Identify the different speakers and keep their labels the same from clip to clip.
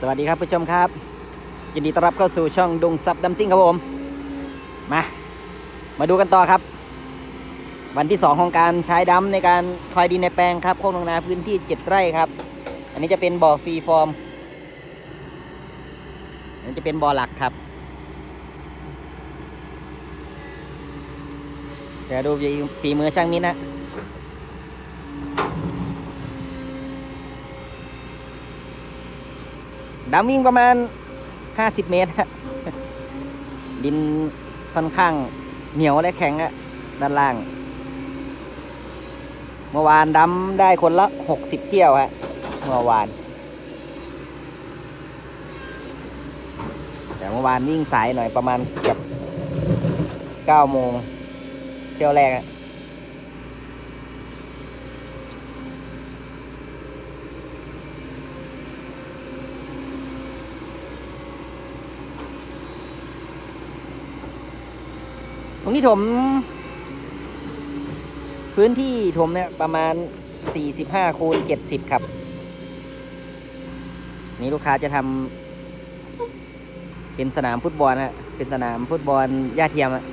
Speaker 1: สวัสดีครับผู้ชมครับยินดีต้อนรับเข้าสู่ช่องดุงซับดัมซิ่งครับผม มา มาดูกันต่อครับ วันที่ 2 ของการใช้ดัมในการคอยดินในแปลงครับโคกนงนาพื้นที่ 7 ไร่ครับ อันนี้จะเป็นบ่อฟรีฟอร์มอันนี้จะเป็นบ่อหลักครับเดี๋ยวดูฝีมือช่างมินนะ ดำวิ่งประมาณ 50 เมตรดินค่อนข้างเหนียวและแข็งอะด้านล่าง เมื่อวานดำได้คนละ 60 เที่ยวฮะเมื่อวาน แต่เมื่อวานวิ่งสายหน่อยประมาณเกือบ9โมงเที่ยวแรกอะ ตรงนี้ถม พื้นที่ถมเนี่ยประมาณ 45คูณ70 ครับ นี่ลูกค้าจะทำเป็นสนามฟุตบอลนะเป็นสนามฟุตบอลหญ้าเทียมอะ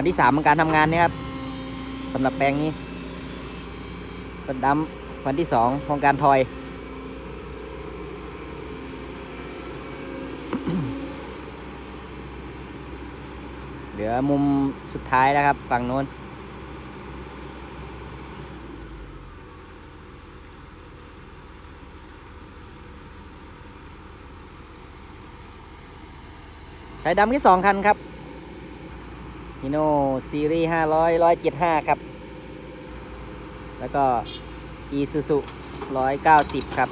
Speaker 1: วันที่3ของการทำงานเนี่ยครับสำหรับแปลงนี้ต้นดำวันที่2ของการทอย เหลือมุมสุดท้ายแล้วครับ ฝั่งโน้นใช้ดำที่สองคันครับ ฮิโน่ซีรีส์ห้าร้อยร้อยเจ็ดห้าครับ แล้วก็อีซูซุร้อยเก้าสิบครับ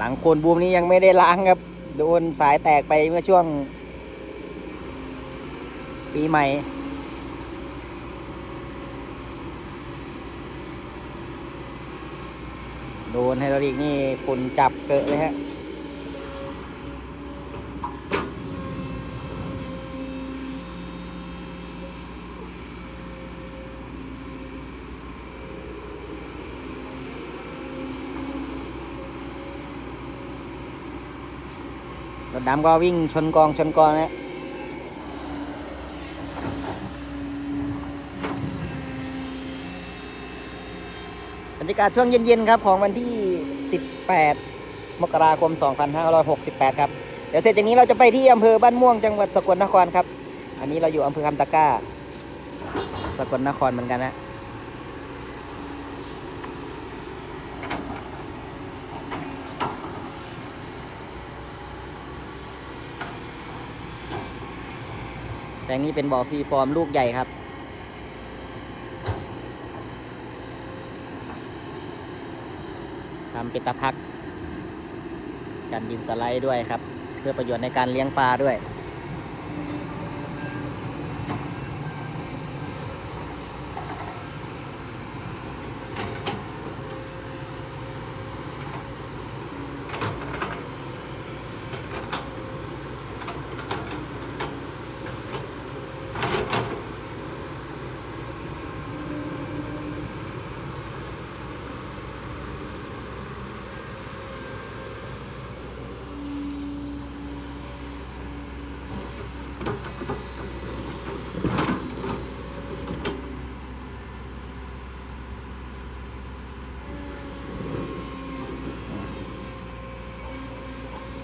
Speaker 1: หลังโคนบูมนี้ยังไม่ได้ล้างครับ โดนสายแตกไปเมื่อช่วง ปีใหม่ โดนไฮดรอลิกนี่ฝุ่นจับเกอะเลยฮะ รถดำก็วิ่งชนกองชนกองนะบรรยากาศช่วงเย็นๆครับของวันที่ 18 มกราคม 2568 ครับ เดี๋ยวเสร็จจากนี้เราจะไปที่อำเภอบ้านม่วงจังหวัดสกลนครครับ อันนี้เราอยู่อำเภอคำตะก้า สกลนครเหมือนกันนะ แต่นี้เป็นบ่อฟรีฟอร์มลูกใหญ่ครับ ทำเป็นตะพัก กันดินสไลด์ด้วยครับ เพื่อประโยชน์ในการเลี้ยงปลาด้วย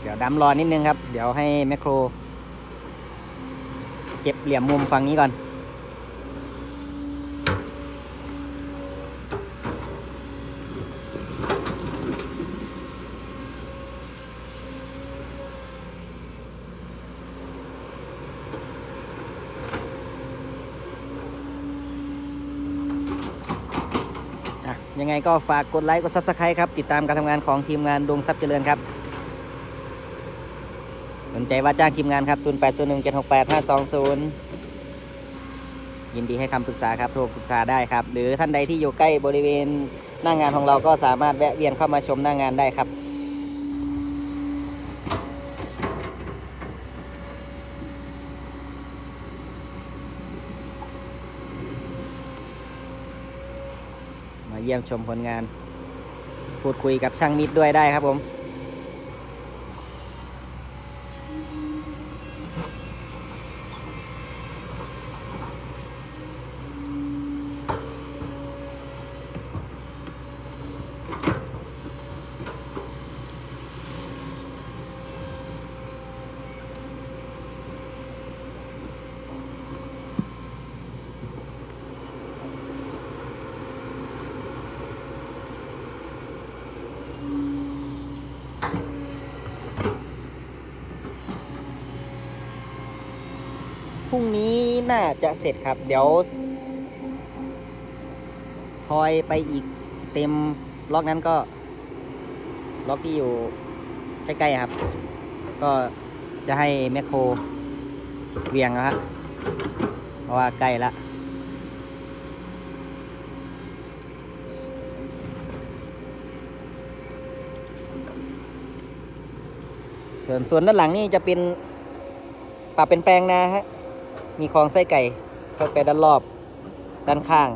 Speaker 1: เดี๋ยวดำรอนิดนึงครับ เดี๋ยวให้แมคโครเก็บเหลี่ยมมุมฝั่งนี้ก่อน ยังไงก็ฝากกดไลค์ กดซับสไครต์ครับ ติดตามการทำงานของทีมงานดวงทรัพย์เจริญครับ นใจว่าจ้างทีมงานครับ 0801768520 ยินดีให้คำปรึกษาครับโทรปรึกษาได้ครับ หรือท่านใดที่อยู่ใกล้บริเวณหน้างานของเราก็สามารถแวะเวียนเข้ามาชมหน้างานได้ครับมาเยี่ยมชมผลงาน พูดคุยกับช่างมิตรด้วยได้ครับผม พรุ่งนี้น่าจะเสร็จครับ เดี๋ยวพลอยไปอีกเต็มล็อกนั้นก็ ล็อกที่อยู่ใกล้ๆครับ ก็จะให้แมคโครเวียงนะครับเพราะว่าใกล้ละส่วนส่วนด้านหลังนี่จะเป็นปรับเป็นแปลงนาฮะ มีคลองไส้ไก่เข้าไปด้านรอบ ด้านข้าง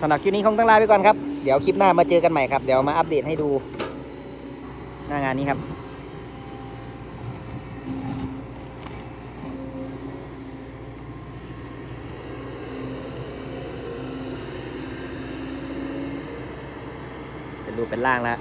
Speaker 1: สำหรับคลิปนี้คงต้องลาไปก่อนครับ เดี๋ยวคลิปหน้ามาเจอกันใหม่ครับ เดี๋ยวมาอัปเดตให้ดู หน้างานนี้ครับ เป็นรูปเป็นร่างแล้ว